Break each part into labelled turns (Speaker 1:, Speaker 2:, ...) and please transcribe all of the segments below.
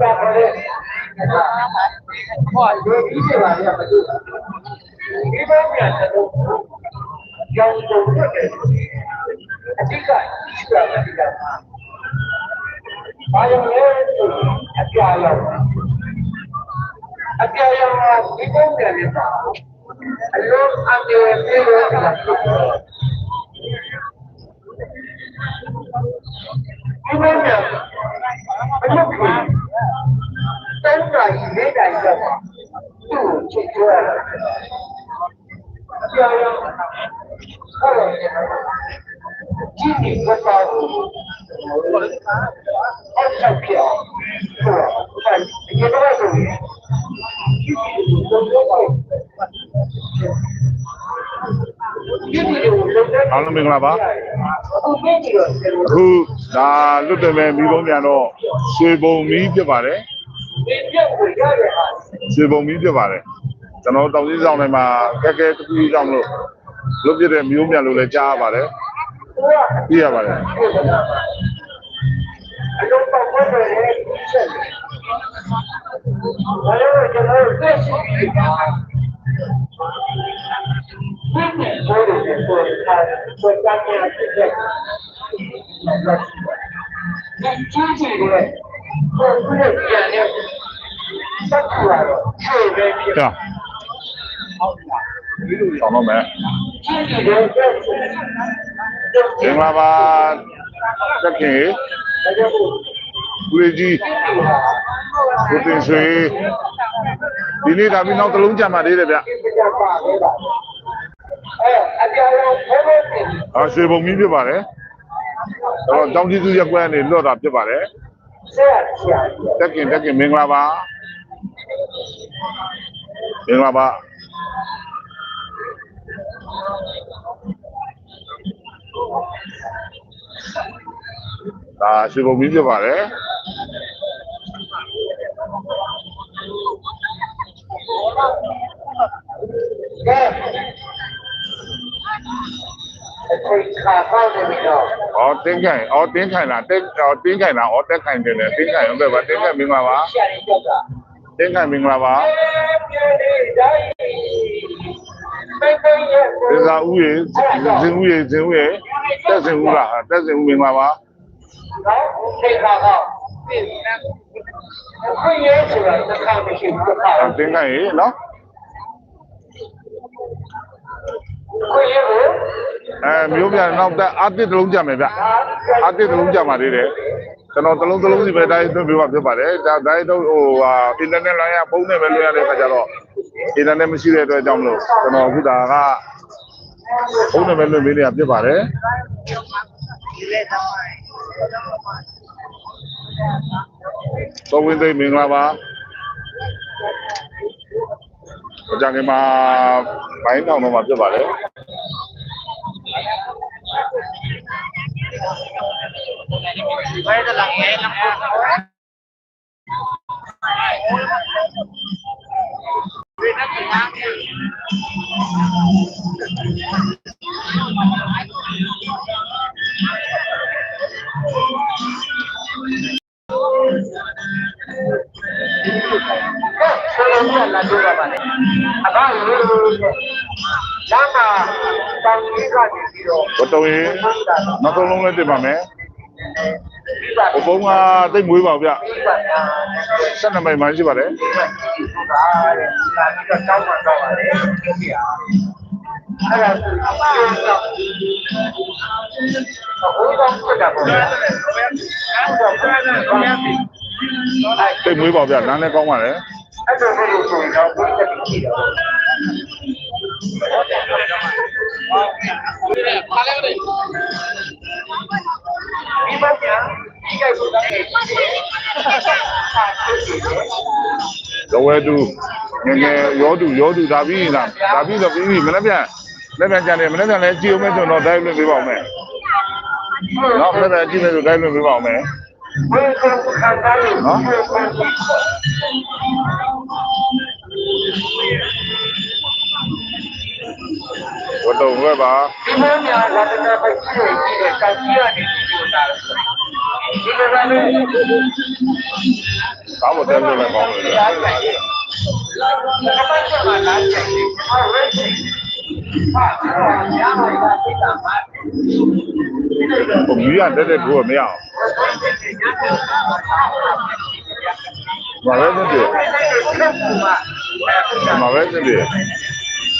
Speaker 1: တာပါလေဟောဒီဒီတွေပါလေမတူဒီဘက်ပြန်တော့ကြောင်းတော့တယ်အဓိကရှိတာအဓိကဘာလို့လဲအပြာရောအပြာရောဒီဘက်ပြန်နေတာအလုံးအပြည့်ပြည့်လို့တာဖြစ်တယ်ဒီဘက်ပြန်
Speaker 2: ဂလာပါ
Speaker 1: အခုပြည့်ပြီးတော့
Speaker 2: အခုဒါလွတ်တယ်မဲ့မိဘုံပြန်တော့ရွှေဘုံမီးဖြစ်ပါတယ်
Speaker 1: ဒီပြည့်ကိုရရဟာ
Speaker 2: ရွှေဘုံမီးဖြစ်ပါတယ်ကျွန်တော်တောင်ကြီးဆောင်ထဲမှာခက်ခဲတစ်ခုကြောင့်မလို့လွတ်ပြတဲ့မျိုးပြန်လို့လည်းကြားရပါတယ်
Speaker 1: သူက
Speaker 2: သိရပါတယ်
Speaker 1: အလုံးပေါက်ပွဲတွေဆက်တယ်ဘာလို့ကျွန်တော်သိရှိပြီးတာဒီနေ့ဘောရတဲ့ပေါ် တာပေါ်တာနဲ့တဲ့ဒီချင်းကြီးတွေပေါ်ပြီးပြန်နေစက်ကူရတော့ချွေပဲဖြစ်
Speaker 2: ကြာ
Speaker 1: ဟုတ်လားဒီလို
Speaker 2: ဆောင်တော့မယ်
Speaker 1: ချင်းကြီးတွေတဲ့
Speaker 2: မင်္ဂလာပါတက်ခင်
Speaker 1: ဒါကြောင့်မို့
Speaker 2: ဦးလေးကြီးကိုတင်ဆွေဒီနေ့ဒါပြီးနောက်တစ်လုံးကြံပါသေးတယ်ဗျ
Speaker 1: ဒီကပါလေပါ အဲအပြာရောဘယ်လိုတင်
Speaker 2: အာရွှေဘုံမီးဖြစ်ပါတယ်တော့တောင်ကြီးစုရက်ကွဲကနေလွတ်တာဖြစ်ပါတယ်
Speaker 1: ဆက်ရချာ
Speaker 2: တက်ခင်တက်ခင်မင်္ဂလာပါမင်္ဂလာပါဒါရွှေဘုံမီးဖြစ်ပါတယ်
Speaker 1: ကဲ အခုခါပေါက်နေပြီတော့။
Speaker 2: အော်တင်းခိုင်အော်တင်းခိုင်လားတင်းအော်တင်းခိုင်လားအော်တက်ခိုင်တယ်လေတင်းခိုင်ဟုတ်ကဲ့ပါတင်းခိုင်မင်္ဂလာပါ
Speaker 1: ရှာနေကြတာ
Speaker 2: တင်းခိုင်မင်္ဂလာပါ
Speaker 1: ပြေနေတိုင်းပိတ်ပိတ်ရဲ့
Speaker 2: ဒီစာဦးရေဇင်ဦးရေဇင်ဦးရေတက်စင်ဦးလားတက်စင်ဦးမင်္ဂလာပါ
Speaker 1: တော့ခေခါကပြင်နေခွင့်ရဆိုတာတစ်ခါမရှိဘူးတစ်ခါ
Speaker 2: အော်တင်းခိုင်ရေနော်
Speaker 1: ခွင့်ရကို
Speaker 2: အဲမျိုးပြန်နောက်တက်အာတစ်တစ်လုံးကြမယ်ဗျအာတစ်တစ်လုံးကြပါသေးတယ်ကျွန်တော်တစ်လုံးတစ်လုံးစီပဲတိုင်းသွင်းပေးပါဖြစ်ပါတယ်ဒါတိုင်းတော့ဟိုဟာအင်တာနက်လိုင်းရဖုန်းနဲ့ပဲလွှဲရတဲ့ခါကျတော့အင်တာနက်မရှိတဲ့အတွက်ကြောင့်မလို့ကျွန်တော်အခုဒါကဖုန်းနဲ့ပဲလွှဲပေးနေတာဖြစ်ပါတယ်သောဝင်းသိမ့်မင်္ဂလာပါ အကြံကမှာဘိုင်း ပြီးတော့
Speaker 1: ဘတော်ရင်နော
Speaker 2: က်ဆုံးလုံးလေးတင်ပါမယ်
Speaker 1: ဒီပါ
Speaker 2: ဟိုဘုံကတိတ်မွေးပါဗျ
Speaker 1: ဒီပါညာ
Speaker 2: 12မိုင်မှရှိပါတယ်
Speaker 1: ဒီပါဒီပါတဲ့ဒါပြီးတော့တောင်းမှတော့ပါလေဒီပြအဲ့ဒါဆိုအဘရိုးတော့ဟိုတော့ပြတာပေါ့အဲ့ဒါတော့ဘယ်နဲ့ဘာလဲ
Speaker 2: တိတ်မွေးပါဗျလမ်းလည်းကောင်းပါတယ်
Speaker 1: အဲ့ဒါကိုဆိုရင်တော့ဘယ်နဲ့ကြည့်တော့ ဒီမှာညာဒီကိစ္စကိုလည်း
Speaker 2: ရဝဲတူငယ်ငယ်ရောတူရောတူဒါပြီးလားဒါပြီးတော့ပြီးပြီမနေ့ပြန်မနေ့ပြန်ကြတယ်မနေ့ပြန်လည်းကြည့်အောင်မဲ့ဆိုတော့ဒိုင်းလွှင့်ပေးပါဦးမယ်နော်မနေ့ပြန်ကြည့်မယ်ဆိုဒိုင်းလွှင့်ပေးပါဦးမယ်
Speaker 1: ဘယ်ကိုခံစားလို့
Speaker 2: နော် ဝတ်တော်ဝဲပါ
Speaker 1: ဒီမှာညာဝါဒနာပဲရှိနေကြတယ်ကောင်းကြီးရနေပြီလို့တာဒီလို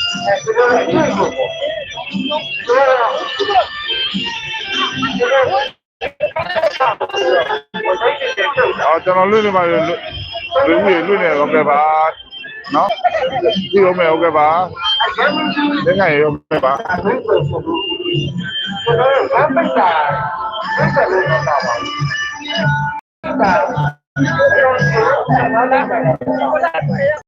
Speaker 1: ပဲ
Speaker 2: ကားပေါ်တက်လို့လည်းကောင်းတယ်ဗျာ
Speaker 1: ဘာမှမလာချင်ဘူးအဲ့ဒါဟာရမှာပါစိတ်ကပါ
Speaker 2: ဟိုမြူရတက်တက်ထိုးရမရအောင်ဘာလဲတဲ့ဒီဘာလဲတဲ့ဒီအော်ကျွန်တော်လွတ်နေပါလွတ်လွတ်ပြီးလွတ်နေတော့ကဲပါနော်ဒီဟုတ်မယ်ဟုတ်ကဲ့ပါလက်ခံရဟုတ်ကဲ့ပါ
Speaker 1: ဘာမှမလာဘယ်လိုလဲပါဘာရမ်းကြည့်ဘူးဒါလည်းပတ်ရာရီ
Speaker 2: ဒီသာဓုတော်ဒီသာဓုဒီသာဓုဘုတော့
Speaker 1: ဆက်ဆက်ကြည့်ကြည့်
Speaker 2: ဘုတော့ကုန်းကို
Speaker 1: ဘာလို့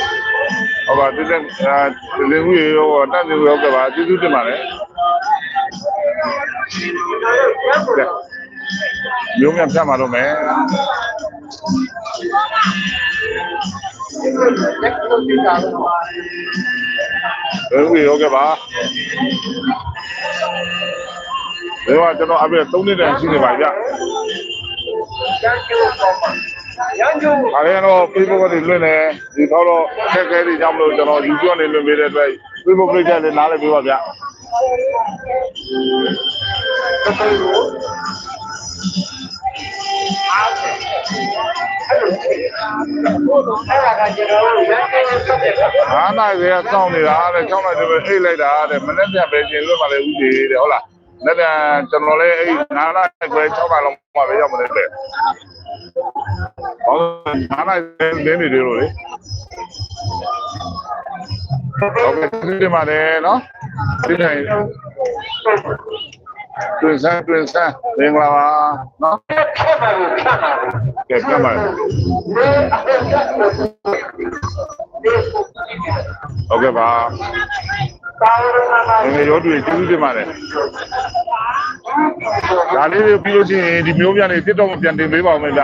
Speaker 2: ဟောပါဒီတဲ့ဒီလင်းကြီးရောတတ်နေရောကပါကျေးဇူးတင်ပါတယ်ကဲမျိုးမြန်ဖြတ်မှာတော့မယ်
Speaker 1: လက်လို့ဒီကားလို့
Speaker 2: လင်းကြီးရောကပါဒီကကျွန်တော်အပြည့်3နှစ်တန်းရှိနေပါကြ
Speaker 1: ရမ်းကျိုးပေါ့ရမ်းကျိုး။
Speaker 2: ဒါလည်းတော့ Facebook ကနေလွှင့်နေဒီတော့တော့ခက်ခဲတွေကြောင့်မလို့ကျွန်တော် YouTube ကနေလွှင့်ပေးတဲ့အတွက် Facebook page လည်းနားလည်ပေးပါဗျာ
Speaker 1: တော်တော်လို့အားအဲ့လိုဘုတော့အဲ့ဒါကကျွန်တော်တို့ရမ်းကျိုးဆက်တယ်။
Speaker 2: ဟာနာရေစောင့်နေတာတဲ့6နိုင်တယ်ပဲအိတ်လိုက်တာတဲ့မနေ့ပြန်ပဲရှင်လွှင့်ပါလေဦးကြီးတဲ့ဟုတ်လား။နေ့ပြန်ကျွန်တော်လည်းအဲ့9နိုင်ခွဲ6နိုင်လောက်မှပဲရောက်မလဲတဲ့။ ဟော9နိုင်လင်းနေတယ်လို့လေ။ဟုတ်ကဲ့ဒီနေ့မှာလည်းနော်။ဒီနေ့တွင်ဆန်းတွင်ဆန်းမင်္ဂလာပါနော်
Speaker 1: ခက်ပါဘူးခက်ပါဘူး။
Speaker 2: ကဲပြန်ပါလား။ဟုတ်ကဲ့ပါ
Speaker 1: တာဝရနာမှာ
Speaker 2: ငယ်ရောတွေကျေးဇူးတင်ပါတယ်ဒါလေးတွေပြီးလို့ရှိရင်ဒီမျိုးပြန်နေတစ်တော့ပြန်တင်ပေးပါဦးမယ်ဗျ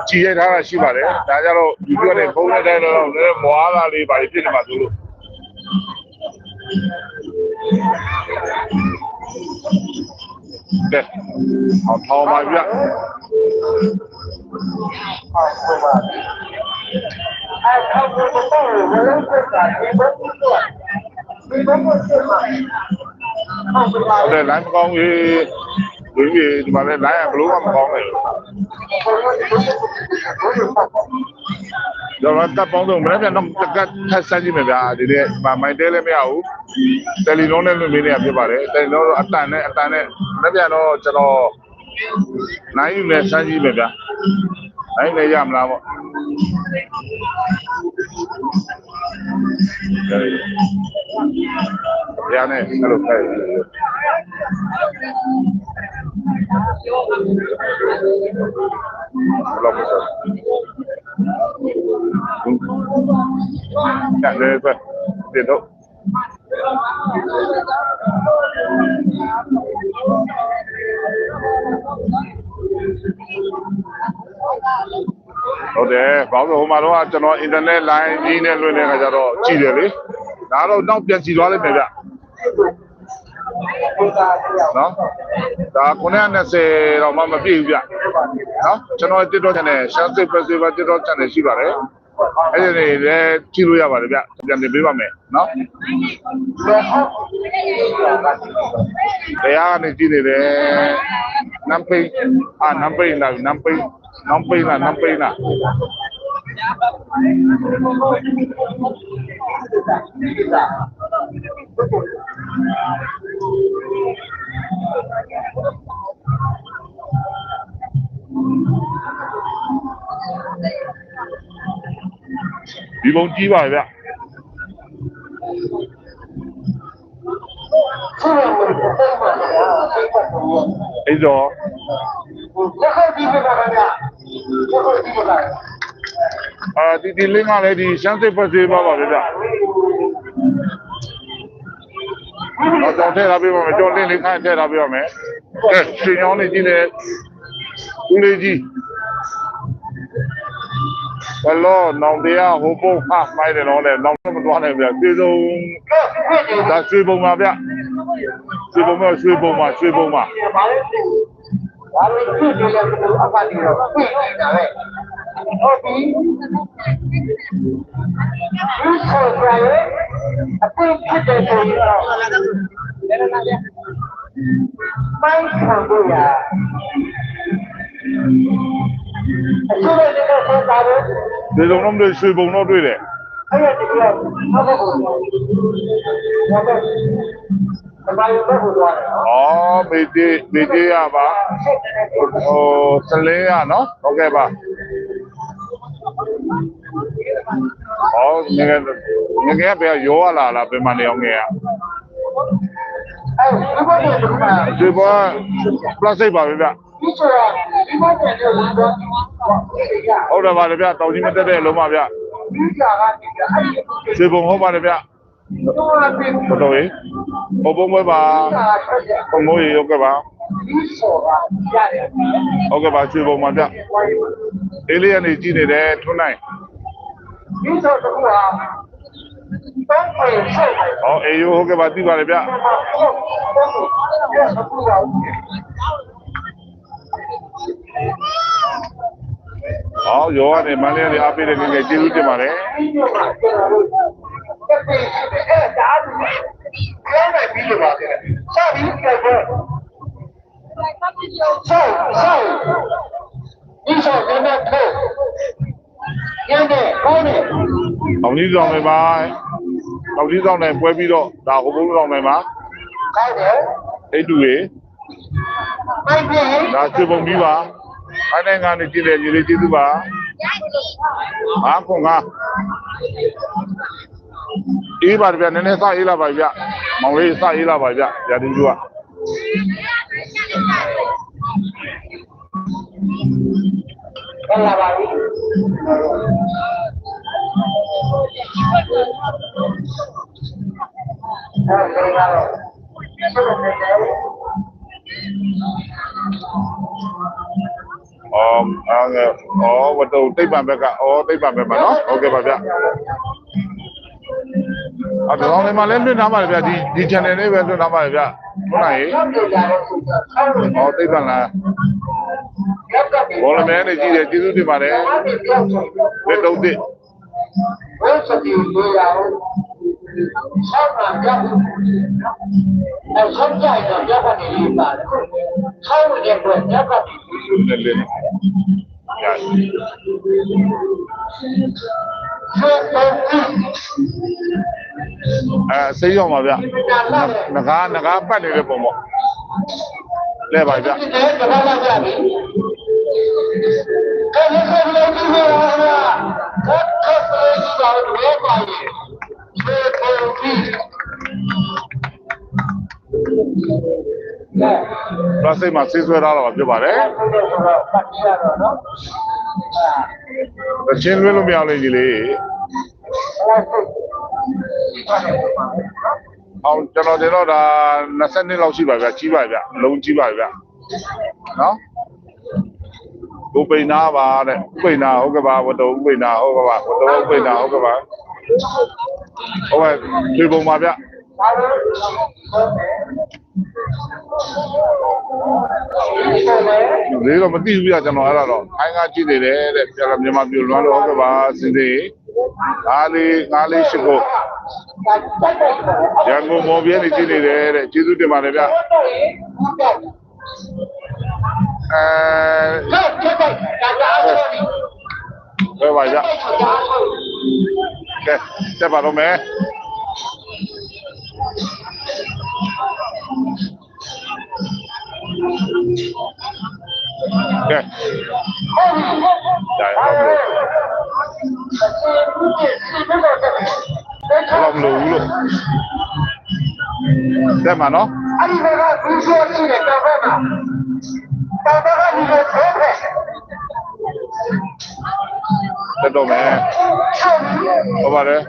Speaker 2: အချီရိုက်ထားတာရှိပါတယ်ဒါကြတော့ဒီပြောနဲ့ဖုန်းနဲ့တိုင်းတော့လည်းမွားလာလေးပါဖြစ်နေမှာသူလို့ကဲဟောထောင်းပါဗျ
Speaker 1: ဟုတ်ပါဘူးအဲ့တော့ဘယ်တော့ဘယ်လိုဆက်တာဒီဘက်ကတော့ဒီဘက်ကတော့ ဟုတ်ပါဘူး
Speaker 2: ဟုတ်တယ် line မကောင်းကြီးဝင်းကြီးဒီမှာလည်း line ကဘလို့မှမကောင်းဘူးကျွန်တော်တပ်ပေါင်းဆုံးမနေ့ပြန်တော့တက်ကတ်ထက်ဆန်းကြည့်မယ်ဗျာဒီနေ့မမိုင်တဲလည်းမရဘူးတယ်လီလုံးနဲ့လွှင့်ပေးနေရဖြစ်ပါတယ်တယ်လီလုံးတော့အတန်နဲ့အတန်နဲ့မနေ့ပြန်တော့ကျွန်တော်နိုင်ယူနဲ့ဆန်းကြည့်မယ်ဗျာနိုင်လည်းရမလားပေါ့ ရနဲ့အဲ့လိုခိုင်းဘလောက်မဆက်ညနေပဲဒီတော့ ဟုတ်တယ်ဘာလို့ဟိုမှာတော့ကျွန်တော်အင်တာနက်လိုင်းကြီးနဲ့လွှင့်တဲ့ခါကျတော့ကြည့်တယ်လေဒါတော့နောက်ပြန်ကြည့်သွားလိမ့်မယ်ဗျနော်ဒါ920တော့မှမပြည့်ဘူးဗျနော်ကျွန်တော် TikTok channel Shansi Festival TikTok channel ရှိပါတယ်အဲ့ဒီနေလည်းကြည့်လို့ရပါတယ်ဗျပြန်တင်ပေးပါမယ်နော်တရားကနေကြည့်နေတယ်နမ်ပိအာနမ်ပိလာနမ်ပိနမ်ပိလာနမ်ပိလာဒီပုံကြီးပါဗျ
Speaker 1: ဟုတ် ပါဘူးဟုတ်ပါဘူး
Speaker 2: အဲ့တော့
Speaker 1: လက်ခတ်ပြီး ပါခင်ဗျာလက်ခတ်ပြီးပါ
Speaker 2: အာဒီဒီလေးကလည်းဒီရှမ်းစစ်ဖက်စီပါပါဗျာတော့ကြောင်ထည့်ထားပေးပါမယ်ကြောင်လင်းလေးခိုင်းထည့်ထားပေးပါမယ်ကဲရှင်ရောင်းနေကြည့်နေဦးလေးကြီးဘလောနောင်တရားဟိုပုံဖတ်မိုက်တယ်တော့လေနောင်မသွားနိုင်ဗျာသေဆုံးဒါရွှေပုံပါဗျရွှေပုံမရွှေပုံပါရွှေပုံပါ
Speaker 1: ဘာလဲဘာလဲသူ့တို့လည်းသူအဖတ်ပြီးတော့ပြည့်နေတာပဲဟုတ်ပြီဒီဆိုကြရဲ့အပွင့်ဖြစ်တဲ့ဆိုရင်တော့မိုင်းခံဖို့ရအစိုးရကတော့ဆိုတာပဲ
Speaker 2: သေဆုံးတော့မလို့ရွှေပုံတော့တွေ့တယ်
Speaker 1: အဲ့ဒါတကယ်ဟုတ်ဟုတ်ဟု တ်ဟုတ်ဘာလို့ဘယ်လိုလဲနော်
Speaker 2: ဩမေတေမေတေရပါဟိုစလင်းရနော်ဟုတ်ကဲ့ပါဩငယ်ငယ်ငယ်ပဲရောလာလားပြန်မနေအောင်ငယ်อ่ะ
Speaker 1: အဲ့ဒီဘက်ကတော့ဒီမှာ
Speaker 2: ဒီဘော plastic ပါပဲဗျ
Speaker 1: ဒီဆိုတာဒီဘက်ကတော့ဒီတော့ဒီက
Speaker 2: ဟုတ်တယ်ပါလေဗျတောင်ကြီးမတက်တဲ့လုံးပါဗျ
Speaker 1: ဒီကကနေအဲ့ဒီ
Speaker 2: ရွှေပုံဟုတ်ပါတယ်ဗျ
Speaker 1: တော့အပြင်
Speaker 2: တော်တော်ကြီးဟိုပုံပွဲပါ
Speaker 1: ကထွက်တဲ့
Speaker 2: ပုံမိုးရေဟုတ်ကဲ့ပါ
Speaker 1: ဒီဆိုတာရတယ်
Speaker 2: ဟုတ်ကဲ့ပါရွှေပုံပါဗျအေးလေးကနေကြည့်နေတယ်ထွန်းနိုင်
Speaker 1: ဒီဆိုတော့ကတောင်းပြေဆက်တယ်
Speaker 2: ဩအေးရိုးဟုတ်ကဲ့ပါသိပါလေဗျဟောရောကနေမန္တလေးကနေအားပေးတဲ့ငယ် ငယ်ကျေးဇူးတင်ပါတယ်။အောင်ကြီးဆောင်နေပါ။အောင်ကြီးဆောင်နေပွဲပြီးတော့ဒါဟိုဘုံဆောင်နေမှာအိတ်တူရေဒါချွေပုံပြီးပါ။အဲ့နိုင်ငံနေကြည့်တယ်ညီလေးကျေးဇူးပါ။ဟာခွန်က အေးပါဗျာနည်းနည်းစအေးလာပါဗျ။မောင်လေးစအေးလာပါဗျ။ရာတင်ကျူက
Speaker 1: ဟုတ်လားပါပြီအဲ့ဒါကတော့ဆက်နေတယ်
Speaker 2: အော်အားငယ်အော်ဝတ္တုတိတ်ပံဘက်ကအော်တိတ်ပံဘက်မှာနော်ဟုတ်ကဲ့ပါဗျ။ အဲ့ဒါတော့လည်းမလဲလွတ်ထားပါလေဗျဒီဒီ channel လေးပဲလွတ်ထားပါလေဗျ။ဟုတ်လားရေ
Speaker 1: ဆောက်ကြကြတော့ဆောက်လို့။
Speaker 2: အော်တိတ်ပံလား
Speaker 1: ရက်ကပ်ပြီး
Speaker 2: ဘောလမဲနဲ့ကြည့်တယ်ကျေးဇူးတင်ပါတယ်
Speaker 1: ဘာမှပြောင်းဆို
Speaker 2: လက်တုံးတစ်
Speaker 1: ဘယ်စတိလို့ရအောင်ဆောက်မှာကြောက်အဲဆောက်ကြတော့ကြောက်ကနေလေးပါတယ်ဆောက်ရတဲ့ဘက်ကြောက်ကပ်ပြီး
Speaker 2: နဲ့လေးညာ
Speaker 1: ဆက်တော့ပြီး
Speaker 2: အဲစိတ်ရောက်ပါဗျ
Speaker 1: ဒါလာတယ်
Speaker 2: ငကားငကားပတ်နေတဲ့ပုံပေါ့လဲပါဗျ
Speaker 1: ဒီကဲဒါလာကြပြီကဲဒီကလေးဒီလိုရာကတ်ကတ်လေးဒီတော့ဝဲပါရဲ့ဆက်တော့ပြီး
Speaker 2: ပလတ်စတစ်မှာဆေးဆွဲထားတာပါဖြစ်ပါတယ်
Speaker 1: ဆိုတော့ပတ်ပြရတော့နော်
Speaker 2: တချင်းလွှဲလို့မရလို့ကြီးလေ
Speaker 1: အဲဟုတ်
Speaker 2: အောင်ကျွန်တော်ကျွန်တော်ဒါ20နှစ်လောက်ရှိပါဗျကြီးပါဗျအလုံးကြီးပါဗျနော်ဥပိန်နာပါတဲ့ဥပိန်နာဟုတ်ကဲ့ပါဝတ္တုဥပိန်နာဟုတ်ကဲ့ပါဝတ္တုဥပိန်နာဟုတ်ကဲ့ပါဟုတ်ကဲ့ဒီပုံပါဗျ
Speaker 1: ဒါ လို့ဟုတ်တယ်ဒီလိုလေ
Speaker 2: လေးတော့မသိဘူးပြကျွန်တော်အဲ့ဒါတော့အိုင်းကကြည့်နေတယ်တဲ့ပြလာမြန်မာပြည်လွမ်းလို့ဟုတ်ကဲ့ပါစင်သေးငါးလေးငါးလေးရှိဖို့
Speaker 1: ဒါတက်တယ်ပေါ့
Speaker 2: ရန်ကုန်မော်ပြဲနေကြည့်နေတယ်တဲ့ကျေးဇူးတင်ပါတယ်ဗျ
Speaker 1: ဟုတ်တယ်ဟုတ်တယ်
Speaker 2: အဲ
Speaker 1: ဟုတ်တယ်ဒါဒါဆိုဒီ
Speaker 2: ဘယ်ပါကြ
Speaker 1: ဒါဆို
Speaker 2: ကဲတက်ပါတော့မယ် ကဲ
Speaker 1: ဟုတ်ပြီဟုတ်
Speaker 2: ဒါရ
Speaker 1: ဒါ
Speaker 2: အောင်
Speaker 1: လေ
Speaker 2: လို့
Speaker 1: အဲ့ဒီဘက်ကတော့ဒီဘက်
Speaker 2: ဘယ်တော့မလို့ဘူးလို့တက်မှာနော်
Speaker 1: အဲ့ဒီဘက်ကဘူးဆိုရှိတယ်တော့ဘက်မှာတော့ဘက်ကဒီလိုဆိုဖက်
Speaker 2: ကဲ
Speaker 1: တက်တော့မယ်ဟုတ်ပါတယ်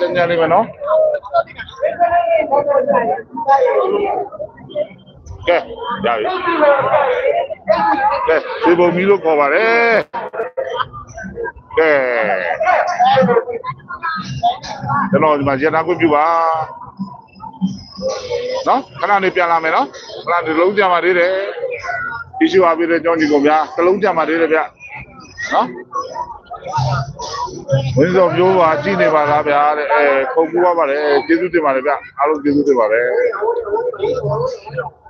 Speaker 1: လားဗျာကတ်တင်ကြလေးမယ်နော်ကဲရပြီကဲဒီပုံမီလို့ခေါ်ပါတယ်ကဲကျွန်တော်ဒီမှာရတာခွင့်ပြုပါနော်ခဏနေပြန်လာမယ်နော်ခဏဒီလုံးကြမှာသေးတယ်ဒီရှိပါပြီလေကြောင်းကြီးကုန်ဗျာတစ်လုံးကြမှာသေးတယ်ဗျနော် ဝင်းစော်ပြောပါကြည့်နေပါလားဗျာတဲ့အဲခုံပူပါပါတယ်ကျေးဇူးတင်ပါတယ်ဗျအားလုံးကျေးဇူးတင်ပါတယ်